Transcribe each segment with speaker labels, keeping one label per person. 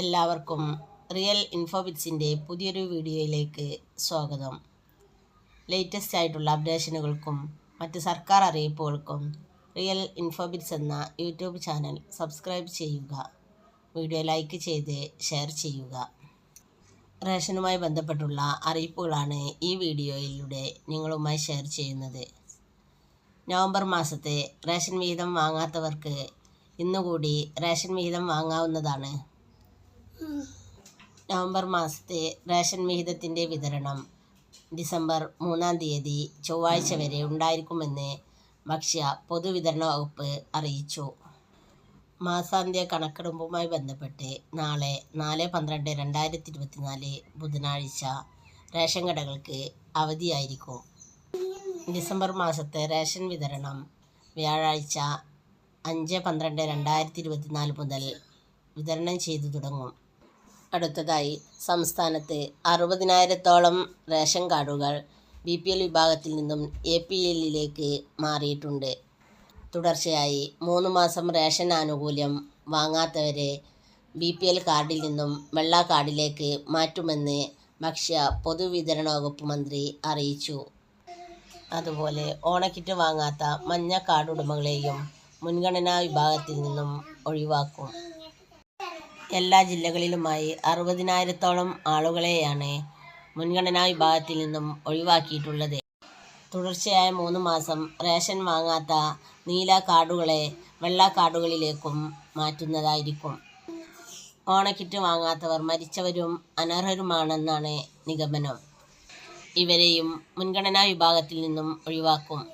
Speaker 1: എല്ലാവർക്കും റിയൽ ഇൻഫോബിറ്റ്സിന്റെ പുതിയൊരു വീഡിയോയിലേക്ക് സ്വാഗതം. ലേറ്റസ്റ്റ് ആയിട്ടുള്ള അപ്ഡേഷനുകൾക്കും മറ്റ് സർക്കാർ അറിയിപ്പുകൾക്കും റിയൽ ഇൻഫോബിറ്റ്സ് എന്ന യൂട്യൂബ് ചാനൽ സബ്സ്ക്രൈബ് ചെയ്യുക. വീഡിയോ ലൈക്ക് ചെയ്ത് ഷെയർ ചെയ്യുക. റേഷനുമായി ബന്ധപ്പെട്ടുള്ള അറിയിപ്പുകളാണ് ഈ വീഡിയോയിലൂടെ നിങ്ങളുമായി ഷെയർ ചെയ്യുന്നത്. നവംബർ മാസത്തെ റേഷൻ വിഹിതം വാങ്ങാത്തവർക്ക് ഇന്നുകൂടി റേഷൻ വിഹിതം വാങ്ങാവുന്നതാണ് നവംബർ മാസത്തെ റേഷൻ വിഹിതത്തിന്റെ വിതരണം ഡിസംബർ മൂന്നാം തീയതി ചൊവ്വാഴ്ച വരെ ഉണ്ടായിരിക്കുമെന്ന് ഭക്ഷ്യ പൊതുവിതരണ വകുപ്പ് അറിയിച്ചു. മാസാന്ത്യ കണക്കെടുപ്പുമായി ബന്ധപ്പെട്ട് നാളെ നാല് പന്ത്രണ്ട് രണ്ടായിരത്തി ഇരുപത്തിനാല് ബുധനാഴ്ച റേഷൻ കടകൾക്ക് അവധിയായിരിക്കും. ഡിസംബർ മാസത്തെ റേഷൻ വിതരണം വ്യാഴാഴ്ച അഞ്ച് പന്ത്രണ്ട് രണ്ടായിരത്തി ഇരുപത്തിനാല് മുതൽ വിതരണം ചെയ്തു തുടങ്ങും. അടുത്തതായി സംസ്ഥാനത്ത് അറുപതിനായിരത്തോളം റേഷൻ കാർഡുകൾ ബി പി എൽ വിഭാഗത്തിൽ നിന്നും എ പി എല്ലിലേക്ക് മാറിയിട്ടുണ്ട്. തുടർച്ചയായി മൂന്ന് മാസം റേഷൻ ആനുകൂല്യം വാങ്ങാത്തവരെ ബി പി എൽ കാർഡിൽ നിന്നും വെള്ള കാർഡിലേക്ക് മാറ്റുമെന്ന് ഭക്ഷ്യ പൊതുവിതരണ വകുപ്പ് മന്ത്രി അറിയിച്ചു. അതുപോലെ ഓണക്കിറ്റ് വാങ്ങാത്ത മഞ്ഞ കാർഡ് ഉടമകളെയും മുൻഗണനാ വിഭാഗത്തിൽ നിന്നും ഒഴിവാക്കും. എല്ലാ ജില്ലകളിലുമായി അറുപതിനായിരത്തോളം ആളുകളെയാണ് മുൻഗണനാ വിഭാഗത്തിൽ നിന്നും ഒഴിവാക്കിയിട്ടുള്ളത്. തുടർച്ചയായ മൂന്ന് മാസം റേഷൻ വാങ്ങാത്ത നീല കാർഡുകളെ വെള്ള കാർഡുകളിലേക്കും മാറ്റുന്നതായിരിക്കും. ഓണക്കിറ്റ് വാങ്ങാത്തവർ മരിച്ചവരും അനർഹരുമാണെന്നാണ് നിഗമനം. ഇവരെയും മുൻഗണനാ വിഭാഗത്തിൽ നിന്നും ഒഴിവാക്കും.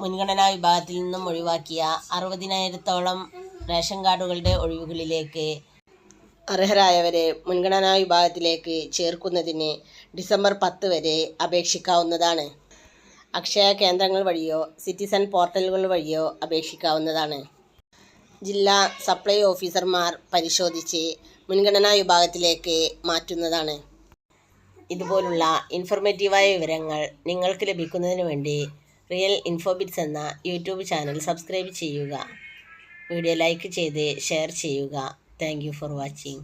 Speaker 1: മുൻഗണനാ വിഭാഗത്തിൽ നിന്നും ഒഴിവാക്കിയ അറുപതിനായിരത്തോളം റേഷൻ കാർഡുകളുടെ ഒഴിവുകളിലേക്ക് അർഹരായവരെ മുൻഗണനാ വിഭാഗത്തിലേക്ക് ചേർക്കുന്നതിന് ഡിസംബർ പത്ത് വരെ അപേക്ഷിക്കാവുന്നതാണ്. അക്ഷയ കേന്ദ്രങ്ങൾ വഴിയോ സിറ്റിസൺ പോർട്ടലുകൾ വഴിയോ അപേക്ഷിക്കാവുന്നതാണ്. ജില്ലാ സപ്ലൈ ഓഫീസർമാർ പരിശോധിച്ച് മുൻഗണനാ വിഭാഗത്തിലേക്ക് മാറ്റുന്നതാണ്. ഇതുപോലുള്ള ഇൻഫോർമേറ്റീവായ വിവരങ്ങൾ നിങ്ങൾക്ക് ലഭിക്കുന്നതിന് വേണ്ടി റിയൽ ഇൻഫോബിറ്റ്സ് എന്ന യൂട്യൂബ് ചാനൽ സബ്സ്ക്രൈബ് ചെയ്യുക. വീഡിയോ ലൈക്ക് ചെയ്ത് ഷെയർ ചെയ്യുക. Thank for watching.